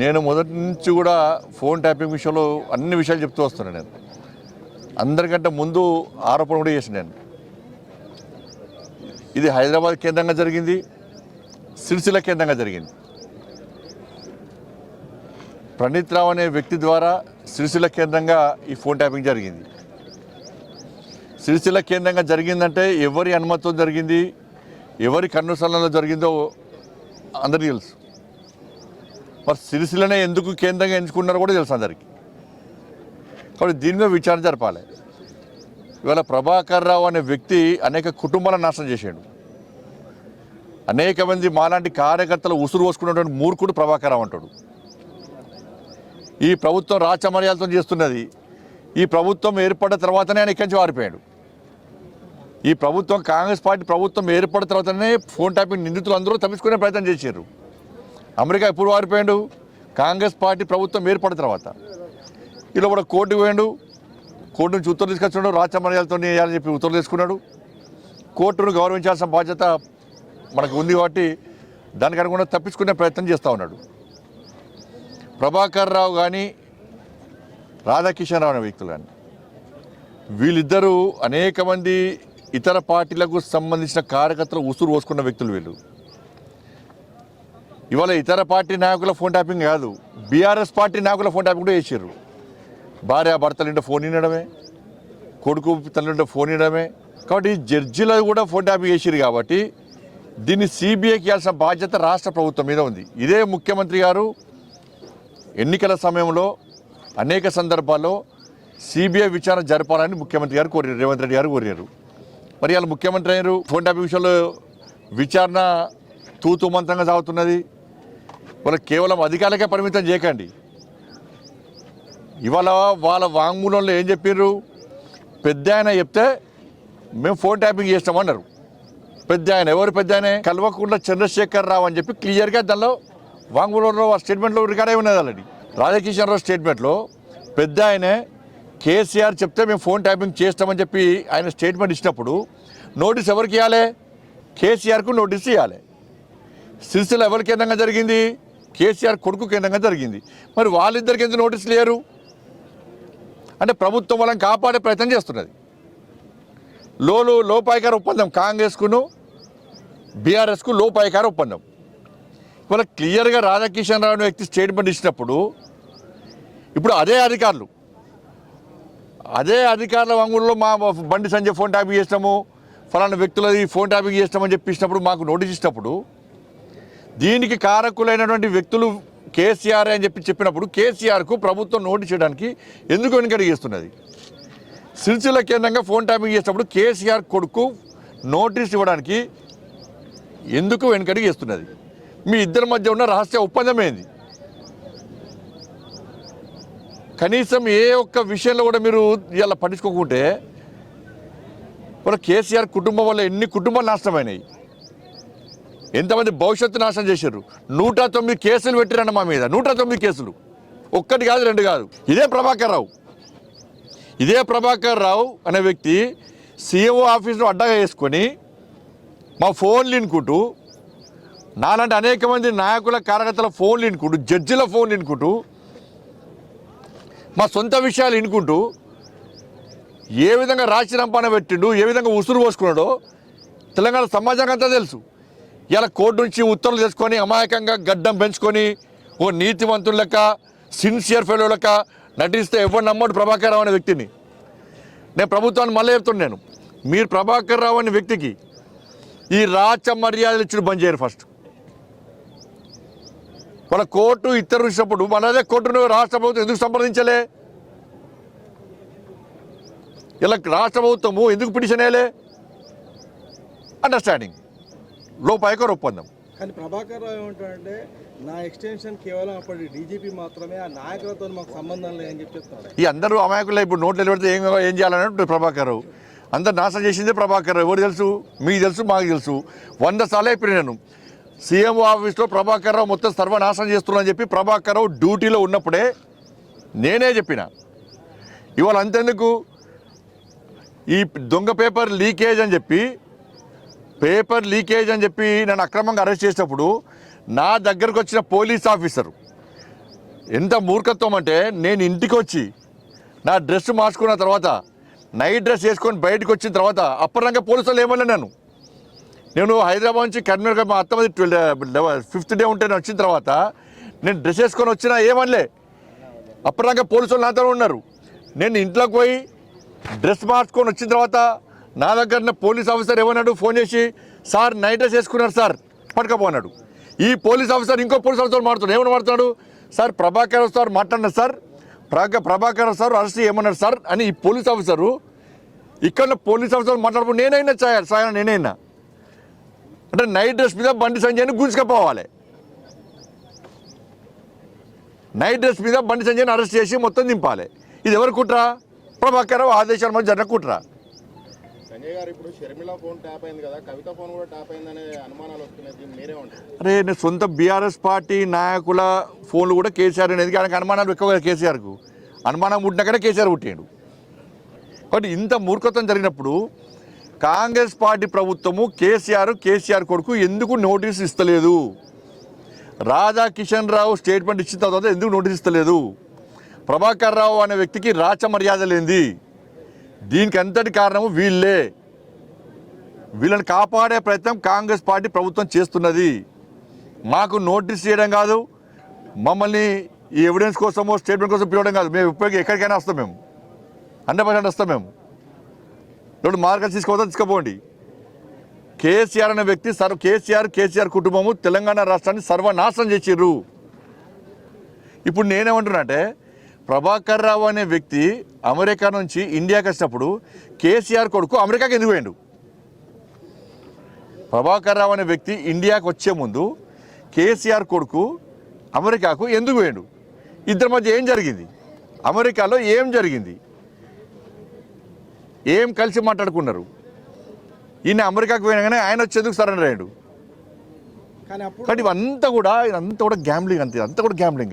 నేను మొదటి నుంచి కూడా ఫోన్ ట్యాపింగ్ విషయంలో అన్ని విషయాలు చెప్తూ వస్తున్నాను నేను. అందరికంటే ముందు ఆరోపణ కూడా చేసిన నేను. ఇది హైదరాబాద్ కేంద్రంగా జరిగింది సిరిసిల్ల కేంద్రంగా జరిగింది. ప్రణీత్ రావు అనే వ్యక్తి ద్వారా సిరిసిల్ల కేంద్రంగా ఈ ఫోన్ ట్యాపింగ్ జరిగింది. సిరిసిల్ల కేంద్రంగా జరిగిందంటే ఎవరి అనుమతితో జరిగింది ఎవరి కన్నుసలంలో జరిగిందో అందరికీ తెలుసు. మరి సిరిసిల్లనే ఎందుకు కేంద్రంగా ఎంచుకున్నారో కూడా తెలుసు అందరికీ. కాబట్టి దీని మీద విచారణ జరపాలి. ఇవాళ ప్రభాకర్ రావు అనే వ్యక్తి అనేక కుటుంబాలను నాశనం చేశాడు అనేక మంది మాలాంటి కార్యకర్తలు ఉసురు పోసుకున్నటువంటి మూర్ఖుడు ప్రభాకర్ రావు అంటాడు. ఈ ప్రభుత్వం రాచమర్యాలతో చేస్తున్నది. ఈ ప్రభుత్వం ఏర్పడిన తర్వాతనే ఆయన ఇక్కడి నుంచి వారిపోయాడు ఈ ప్రభుత్వం కాంగ్రెస్ పార్టీ ప్రభుత్వం ఏర్పడిన తర్వాతనే ఫోన్ ట్యాపింగ్ నిందితులు అందరూ తప్పించుకునే ప్రయత్నం చేశారు అమెరికా ఎప్పుడు వారిపోయాడు? కాంగ్రెస్ పార్టీ ప్రభుత్వం ఏర్పడిన తర్వాత. ఇలా కూడా కోర్టుకు పోయాడు. కోర్టు నుంచి ఉత్తర్వులు తీసుకొచ్చినాడు రాచమర్యాలతో వేయాలని చెప్పి ఉత్తర్వులు తీసుకున్నాడు. కోర్టును గౌరవించాల్సిన బాధ్యత మనకు ఉంది కాబట్టి దానికి అనుగుణంగా తప్పించుకునే ప్రయత్నం చేస్తూ ఉన్నాడు. ప్రభాకర్ రావు కానీ రాధాకిషన్ రావు అనే వ్యక్తులు కానీ వీళ్ళిద్దరూ అనేక మంది ఇతర పార్టీలకు సంబంధించిన కార్యకర్తలు ఉసురు పోసుకున్న వ్యక్తులు వీళ్ళు. ఇవాళ ఇతర పార్టీ నాయకుల ఫోన్ ట్యాపింగ్ కాదు. బీఆర్ఎస్ పార్టీ నాయకుల ఫోన్ ట్యాపింగ్ కూడా చేసారు భార్య భర్తలు ఫోన్ వినడమే కొడుకు తల్లింటే ఫోన్ వినడమే. కాబట్టి జడ్జిలో కూడా ఫోన్ ట్యాపింగ్ చేసారు కాబట్టి దీన్ని సిబిఐకి ఇవ్వాల్సిన బాధ్యత రాష్ట్ర ప్రభుత్వం మీద ఉంది. ఇదే ముఖ్యమంత్రి గారు ఎన్నికల సమయంలో అనేక సందర్భాల్లో సిబిఐ విచారణ జరపాలని ముఖ్యమంత్రి గారు కోరారు రేవంత్ రెడ్డి గారు కోరారు మరి వాళ్ళు ముఖ్యమంత్రి అయ్యారు. ఫోన్ ట్యాపింగ్ విషయంలో విచారణ తూతుమంతంగా సాగుతున్నది. వాళ్ళ కేవలం అధికారులకే పరిమితం చేయకండి. ఇవాళ వాళ్ళ వాంగ్మూలంలో ఏం చెప్పారు పెద్ద ఆయన చెప్తే మేము ఫోన్ ట్యాపింగ్ చేస్తామన్నారు పెద్ద ఆయన ఎవరు పెద్ద ఆయన? కల్వకుండా చంద్రశేఖర్ రావు అని చెప్పి క్లియర్గా దానిలో వాంగ్మూలంలో ఆ స్టేట్మెంట్లో రికార్డ్ అయి ఉన్నది ఆల్రెడీ. రాధాకిషన్ రావు స్టేట్మెంట్లో పెద్ద ఆయనే కేసీఆర్ చెప్తే మేము ఫోన్ ట్యాపింగ్ చేస్తామని చెప్పి ఆయన స్టేట్మెంట్ ఇచ్చినప్పుడు నోటీస్ ఎవరికి ఇవ్వాలి? కేసీఆర్కు నోటీస్ ఇవ్వాలి. సిరిసిల్ల ఎవరికి కేంద్రంగా జరిగింది? కేసీఆర్ కొడుకు కేంద్రంగా జరిగింది. మరి వాళ్ళిద్దరికి ఎందుకు నోటీస్ లేరు అంటే ప్రభుత్వం వాళ్ళని కాపాడే ప్రయత్నం చేస్తున్నది. లోలు లోపాయికార ఒప్పందం కాంగ్రెస్కును బీఆర్ఎస్కు లోపాయికార ఒప్పందం. ఇవాళ క్లియర్గా రాధాకిషన్ రావు వ్యక్తి స్టేట్మెంట్ ఇచ్చినప్పుడు ఇప్పుడు అదే అధికారులు. అదే అధికారుల వంగుల్లో మా బండి సంజయ్ ఫోన్ ట్యాపింగ్ చేసినాము ఫలానా వ్యక్తులది ఫోన్ ట్యాపింగ్ చేసినామని చెప్పినప్పుడు మాకు నోటీస్ ఇచ్చినప్పుడు దీనికి కారకులైనటువంటి వ్యక్తులు కేసీఆర్ అని చెప్పి చెప్పినప్పుడు కేసీఆర్కు ప్రభుత్వం నోటీస్ చేయడానికి ఎందుకు వెనుకడి చేస్తున్నది సిరిసిల్ల కేంద్రంగా ఫోన్ ట్యాపింగ్ చేసినప్పుడు కేసీఆర్ కొడుకు నోటీస్ ఇవ్వడానికి ఎందుకు వెనుకడి చేస్తున్నది మీ ఇద్దరి మధ్య ఉన్న రహస్య ఒప్పందం ఏంది? కనీసం ఏ ఒక్క విషయంలో కూడా మీరు ఇలా పట్టించుకోకుంటే మన కేసీఆర్ కుటుంబం వల్ల ఎన్ని కుటుంబాలు నాశనమైనాయి? ఎంతమంది భవిష్యత్తు నాశనం చేశారు? నూట తొమ్మిది కేసులు పెట్టిరన్న మా మీద. నూట తొమ్మిది కేసులు. ఒక్కటి కాదు రెండు కాదు. ఇదే ప్రభాకర్ రావు. ఇదే ప్రభాకర్ రావు అనే వ్యక్తి సీఎంఓ ఆఫీస్లో అడ్డగా వేసుకొని మా ఫోన్లు వినుకుంటూ నాలాంటి అనేక మంది నాయకుల కార్యకర్తల ఫోన్లు వినుకుంటూ జడ్జిల ఫోన్లు వినుకుంటూ మా సొంత విషయాలు వినుకుంటూ ఏ విధంగా రాశి రంపాన పెట్టిండు ఏ విధంగా ఉసురు పోసుకున్నాడో తెలంగాణ సమాజానికి అంతా తెలుసు. ఇలా కోర్టు నుంచి ఉత్తర్వులు తెచ్చుకొని అమాయకంగా గడ్డం పెంచుకొని ఓ నీతివంతుల లెక్క సిన్సియర్ ఫెలో లెక్క నటిస్తే ఎవరు నమ్మడు ప్రభాకర్ రావు అనే వ్యక్తిని. నేను ప్రభుత్వాన్ని మళ్ళీ చెప్తున్నాను నేను. మీరు ప్రభాకర్ రావు అనే వ్యక్తికి ఈ రాచ మర్యాదలు ఇచ్చిన బంద్ చేయరు ఫస్ట్. వాళ్ళ కోర్టు ఇద్దరు ఇచ్చినప్పుడు మన అదే కోర్టును రాష్ట్ర ప్రభుత్వం ఎందుకు సంప్రదించలే? ఇలా రాష్ట్ర ప్రభుత్వము ఎందుకు పిటిషన్ వేయలే? అండర్స్టాండింగ్ లోపాయకర ఒప్పందం. కానీ ప్రభాకర్ రావు ఏమంటాడంటే నా ఎక్స్టెన్షన్ కేవలం అప్పటి డీజీపీ మాత్రమే ఆ నాయకులతో మాకు సంబంధం లేదని చెప్పి చెప్తాడు. ఈ అందరూ అమాయకులు ఇప్పుడు నోట్లు నిలబడితే ఏం ఏం చేయాలన్నట్టు ప్రభాకర్ రావు. అందరు నాశనం చేసిందే ప్రభాకర్ రావు. ఎవరు తెలుసు? మీకు తెలుసు మాకు తెలుసు. వంద సార్లు అయిపోయిన నేను. సీఎం ఆఫీస్లో ప్రభాకర్ రావు మొత్తం సర్వనాశనం చేస్తున్నా అని చెప్పి ప్రభాకర్ రావు డ్యూటీలో ఉన్నప్పుడే నేనే చెప్పిన. ఇవాళ అంతెందుకు? ఈ దొంగ పేపర్ లీకేజ్ అని చెప్పి పేపర్ లీకేజ్ అని చెప్పి నన్ను అక్రమంగా అరెస్ట్ చేసినప్పుడు నా దగ్గరకు వచ్చిన పోలీస్ ఆఫీసరు ఎంత మూర్ఖత్వం అంటే నేను ఇంటికి వచ్చి నా డ్రెస్ మార్చుకున్న తర్వాత నైట్ డ్రెస్ వేసుకొని బయటకు వచ్చిన తర్వాత అప్పటిదాకా పోలీసులు ఏమన్నా నేను నేను హైదరాబాద్ నుంచి కర్నూలు మా అత్తమది ట్వెల్వ్ ఫిఫ్త్ డే ఉంటే నేను వచ్చిన తర్వాత నేను డ్రెస్ వేసుకొని వచ్చినా ఏమనలే. అప్పటిదాకా పోలీసులు నాతో ఉన్నారు. నేను ఇంట్లోకి పోయి డ్రెస్ మార్చుకొని వచ్చిన తర్వాత నా దగ్గర పోలీస్ ఆఫీసర్ ఏమన్నాడు? ఫోన్ చేసి సార్ నైట్ డ్రెస్ వేసుకున్నారు సార్. పట్టుకపోన్నాడు. ఈ పోలీస్ ఆఫీసర్ ఇంకో పోలీస్ ఆఫీసర్ మాట్లాడు ఏమని మాడుతున్నాడు సార్ ప్రభాకర్ సార్ మాట్లాడినారు sir. Prabha Prabhakar sir arrest ఏమన్నారు సార్ అని ఈ పోలీస్ ఆఫీసరు ఇక్కడ పోలీస్ ఆఫీసర్ మాట్లాడప్పుడు నేనైనా చేయాలి సాయం నేనైనా. అంటే నైట్ డ్రెస్ మీద బండి సంజయ్ని గుంజుకపోవాలి. నైట్ డ్రెస్ మీద బండి సంజయ్ని అరెస్ట్ చేసి మొత్తం దింపాలి. ఇది ఎవరు కుట్ర? ప్రభాకర్ ఆదేశాల మధ్య జరిగిన కుట్ర. సంజయ్ గారు ఇప్పుడు షర్మిల ఫోన్ ట్యాప్ అయింది కదా కవిత ఫోన్ కూడా ట్యాప్ అయిందనే అనుమానాలు వస్తున్నాయి. మీరే అరే నేను సొంత బీఆర్ఎస్ పార్టీ నాయకుల ఫోన్లు కూడా కేసీఆర్ అనేది ఆయనకు అనుమానాలు ఎక్కువ కేసీఆర్కు. అనుమానం పుట్టినాకనే కేసీఆర్ పుట్టాడు. కాబట్టి ఇంత మూర్ఖత్వం జరిగినప్పుడు కాంగ్రెస్ పార్టీ ప్రభుత్వము కేసీఆర్ కేసీఆర్ కొడుకు ఎందుకు నోటీస్ ఇస్తలేదు? రాజా కిషన్ రావు స్టేట్మెంట్ ఇచ్చిన తర్వాత ఎందుకు నోటీస్ ఇస్తలేదు? ప్రభాకర్ రావు అనే వ్యక్తికి రాచ మర్యాద లేనిది. దీనికి అంతటి కారణము వీళ్ళే. వీళ్ళని కాపాడే ప్రయత్నం కాంగ్రెస్ పార్టీ ప్రభుత్వం చేస్తున్నది. మాకు నోటీస్ చేయడం కాదు. మమ్మల్ని ఈ ఎవిడెన్స్ కోసమో స్టేట్మెంట్ కోసం పిలవడం కాదు. మేము ఇప్పటికీ ఎక్కడికైనా వస్తాం మేము. హండ్రెడ్ పర్సెంట్ వస్తాం మేము. ఇప్పుడు మార్గం తీసుకోవద్దా తీసుకోపోండి. కేసీఆర్ అనే వ్యక్తి సర్వ కేసీఆర్ కేసీఆర్ కుటుంబము తెలంగాణ రాష్ట్రాన్ని సర్వనాశనం చేసిర్రు. ఇప్పుడు నేనేమంటున్నా అంటే ప్రభాకర్ రావు అనే వ్యక్తి అమెరికా నుంచి ఇండియాకి వచ్చినప్పుడు కేసీఆర్ కొడుకు అమెరికాకి ఎందుకు పోయిండు? ప్రభాకర్ రావు అనే వ్యక్తి ఇండియాకి వచ్చే ముందు కేసీఆర్ కొడుకు అమెరికాకు ఎందుకు పోయాడు? ఇద్దరి మధ్య ఏం జరిగింది? అమెరికాలో ఏం జరిగింది? ఏం కలిసి మాట్లాడుకున్నారు? ఈయన అమెరికాకు పోయినాగానే ఆయన వచ్చేందుకు సరెండర్ అయ్యాడు? కానీ ఇవంతా కూడా ఇదంతా కూడా గ్యాంబ్లింగ్ అంతే అంతా కూడా గ్యాంబ్లింగ్